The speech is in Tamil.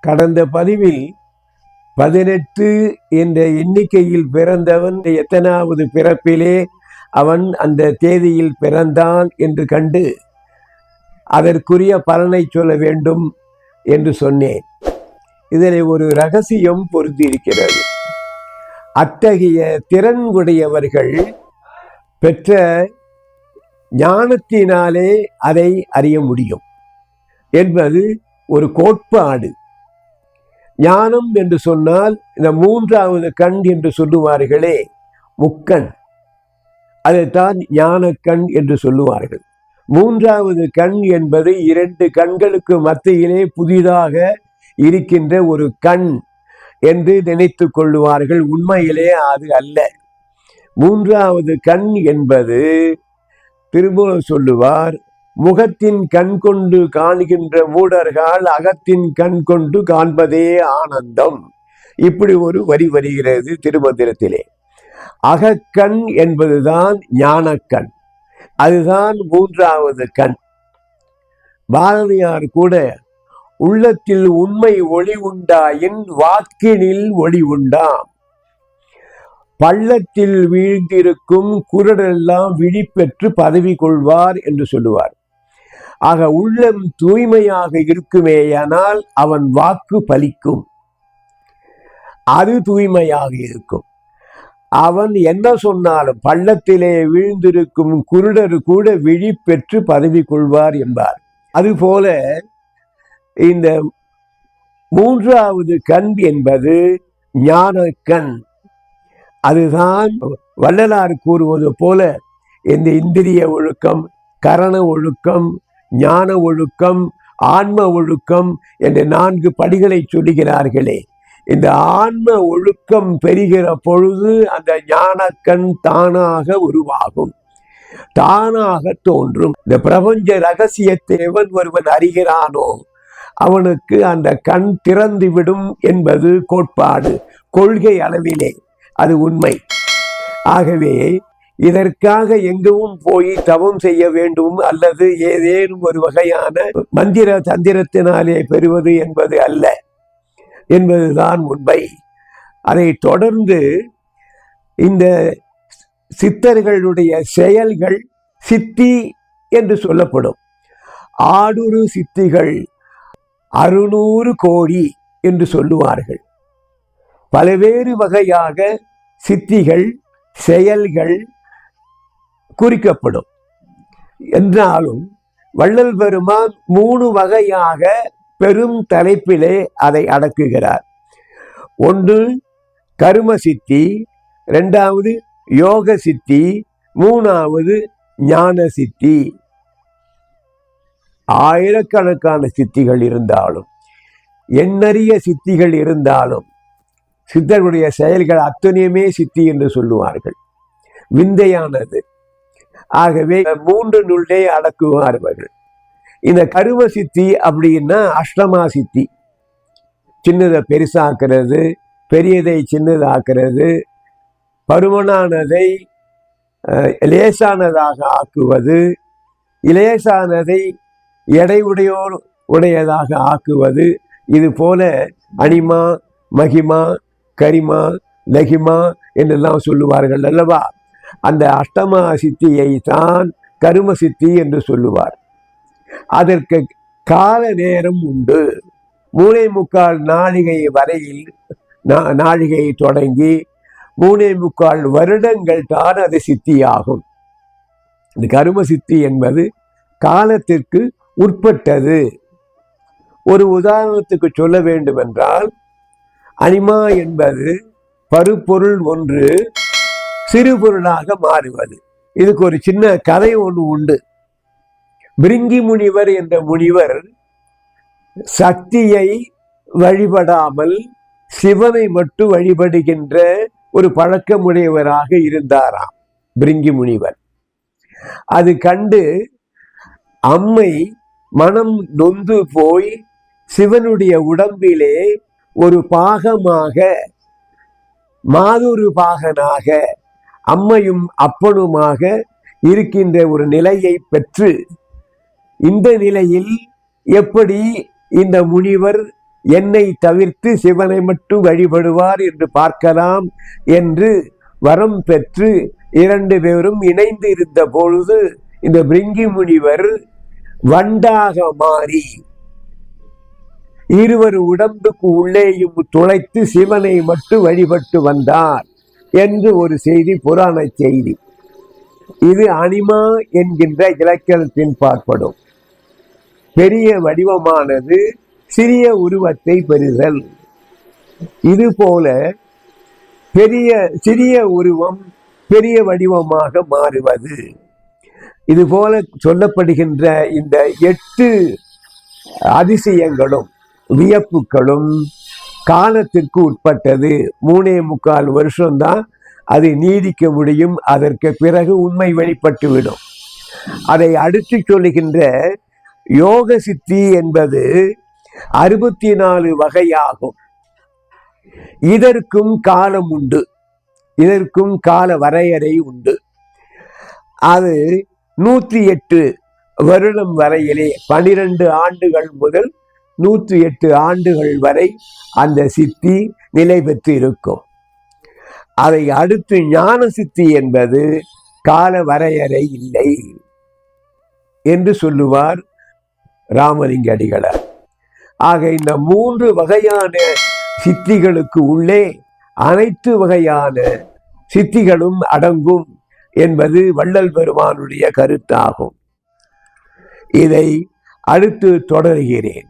கடந்த பதிவில் பதினெட்டு என்ற எண்ணிக்கையில் பிறந்தவன் எத்தனாவது பிறப்பிலே அவன் அந்த தேதியில் பிறந்தான் என்று கண்டு அதற்குரிய பலனை சொல்ல வேண்டும் என்று சொன்னேன். இதனை ஒரு ரகசியம் பொருந்திருக்கிறது அத்தகைய திறன் உடையவர்கள் பெற்ற ஞானத்தினாலே அதை அறிய முடியும். என்பது ஒரு கோட்பாடு. ஞானம் என்று சொன்னால் இந்த மூன்றாவது கண் என்று சொல்லுவார்களே முக்கண். அதைத்தான் ஞானக்கண் என்று சொல்லுவார்கள். மூன்றாவது கண் என்பது இரண்டு கண்களுக்கு மத்தியிலே புதிதாக இருக்கின்ற ஒரு கண் என்று நினைத்து கொள்ளுவார்கள். உண்மையிலே அது அல்ல. மூன்றாவது கண் என்பது திருமூலம் சொல்லுவார் முகத்தின் கண் கொண்டு காண்கின்ற மூடர்கள் அகத்தின் கண் கொண்டு காண்பதே ஆனந்தம். இப்படி ஒரு வரி வருகிறது திருமந்திரத்திலே. அகக்கண் என்பதுதான் ஞானக்கண். அதுதான் மூன்றாவது கண். பாரதியார் கூட உள்ளத்தில் உண்மை ஒளி உண்டாயின் வாக்கினில் ஒளி உண்டாம். பள்ளத்தில் வீழ்ந்திருக்கும் குரடெல்லாம் விழிப்பெற்று பதவி கொள்வார் என்று சொல்லுவார். ஆக உள்ளம் தூய்மையாக இருக்குமேயானால் அவன் வாக்கு பலிக்கும். அது தூய்மையாக இருக்கும். அவன் என்ன சொன்னாலும் பள்ளத்திலே வீழ்ந்திருக்கும் குருடர் கூட விழி பெற்று பதவி கொள்வார் என்பார். அதுபோல இந்த மூன்றாவது கண் என்பது ஞான கண். அதுதான் வள்ளலார் கூறுவது போல இந்த இந்திரிய ஒழுக்கம் கரண ஒழுக்கம் ஞான ஒழுக்கம் ஆன்ம ஒழுக்கம் என்ற நான்கு படிகளை சொல்லுகிறார்களே. இந்த ஆன்ம ஒழுக்கம் பெறுகிற பொழுது அந்த ஞானக்கண் தானாக உருவாகும். தானாக தோன்றும். இந்த பிரபஞ்ச ரகசியத்தை எவன் ஒருவன் அறிகிறானோ அவனுக்கு அந்த கண் திறந்துவிடும் என்பது கோட்பாடு கொள்கை அளவிலே. அது உண்மை. ஆகவே இதற்காக எங்கும் போய் தவம் செய்ய வேண்டும் அல்லது ஏதேனும் ஒரு வகையான மந்திர தந்திரத்தினாலே பெறுவது என்பது அல்ல என்பதுதான் உண்மை. அதை தொடர்ந்து இந்த சித்தர்களுடைய செயல்கள் சித்தி என்று சொல்லப்படும். ஆடுரு சித்திகள் அறுநூறு கோடி என்று சொல்லுவார்கள். பல்வேறு வகையாக சித்திகள் செயல்கள் குறிக்கப்படும். என்றாலும் வள்ளல் பெருமான் மூணு வகையாக பெரும் தலைப்பிலே அதை அடக்குகிறார். ஒன்று கரும சித்தி. ரெண்டாவது யோக சித்தி. மூணாவது ஞான சித்தி. ஆயிரக்கணக்கான சித்திகள் இருந்தாலும் எண்ணறிய சித்திகள் இருந்தாலும் சித்தர்களுடைய செயல்கள் அத்தனையுமே சித்தி என்று சொல்லுவார்கள். விந்தையானது. ஆகவே மூன்று நுள்ளே அடக்குவார்கள் இந்த கரும சித்தி அப்படின்னா அஷ்டமா சித்தி. சின்னதை பெருசாக்குறது பெரியதை சின்னதாக்குறது பருமனானதை அஹ், லேசானதாக ஆக்குவது இலேசானதை எடையுடையோர் உடையதாக ஆக்குவது இது போல அனிமா மகிமா கரிமா லகிமா என்றெல்லாம் சொல்லுவார்கள் அல்லவா? அந்த அஷ்டமா சித்தியை தான் கரும சித்தி என்று சொல்லுவார். அதற்கு கால நேரம் உண்டு. மூணே முக்கால் நாழிகை வரையில் நாழிகை தொடங்கி மூணே முக்கால் வருடங்கள் தான் அது சித்தியாகும். இந்த கரும சித்தி என்பது காலத்திற்கு உட்பட்டது. ஒரு உதாரணத்துக்கு சொல்ல வேண்டுமென்றால் அனிமா என்பது பருப்பொருள் ஒன்று சிறுபொருளாக மாறுவது. இதுக்கு ஒரு சின்ன கதை ஒன்று உண்டு. பிரிங்கி முனிவர் என்ற முனிவர் சக்தியை வழிபடாமல் சிவனை மட்டும் வழிபடுகின்ற ஒரு பழக்கமுடையவராக இருந்தாராம் பிரிங்கி முனிவர். அது கண்டு அம்மை மனம் நொந்து போய் சிவனுடைய உடம்பிலே ஒரு பாகமாக மாதுரு பாகனாக அம்மையும் அப்பனுமாக இருக்கின்ற ஒரு நிலையை பெற்று இந்த நிலையில் எப்படி இந்த முனிவர் என்னை தவிர்த்து சிவனை மட்டும் வழிபடுவார் என்று பார்க்கலாம் என்று வரம் பெற்று இரண்டு பேரும் இணைந்து இருந்த பொழுது இந்த பிரிங்கி முனிவர் வண்டாக மாறி இருவர் உடம்புக்கு உள்ளேயும் துளைத்து சிவனை மட்டும் வழிபட்டு வந்தார். என்று ஒரு செய்தி புராண செய்தி. இது அனிமா என்கின்ற இலக்கணத்தின் பார்ப்படும். பெரிய வடிவமானது சிறிய உருவத்தை பெறுதல். இது போல பெரிய சிறிய உருவம் பெரிய வடிவமாக மாறுவது. இது போல சொல்லப்படுகின்ற இந்த எட்டு அதிசயங்களும் வியப்புகளும் காலத்திற்கு உட்பட்டது. மூணே முக்கால் வருஷம்தான் அது நீடிக்க முடியும். அதற்கு பிறகு உண்மை வெளிப்பட்டுவிடும். அதை அடுத்து சொல்லுகின்ற யோக சித்தி என்பது அறுபத்தி நாலு வகையாகும். இதற்கும் காலம் உண்டு. இதற்கும் கால வரையறை உண்டு. அது நூற்றி எட்டு வருடம் வரையிலே பனிரெண்டு ஆண்டுகள் முதல் நூற்றி எட்டு ஆண்டுகள் வரை அந்த சித்தி நிலை பெற்று இருக்கும் அதை அடுத்து ஞான சித்தி என்பது கால வரையறை இல்லை என்று சொல்லுவார் ராமலிங்க அடிகளார். ஆக இந்த மூன்று வகையான சித்திகளுக்கு உள்ளே அனைத்து வகையான சித்திகளும் அடங்கும் என்பது வள்ளல் பெருமானுடைய கருத்தாகும். இதை அடுத்து தொடர்கிறேன்.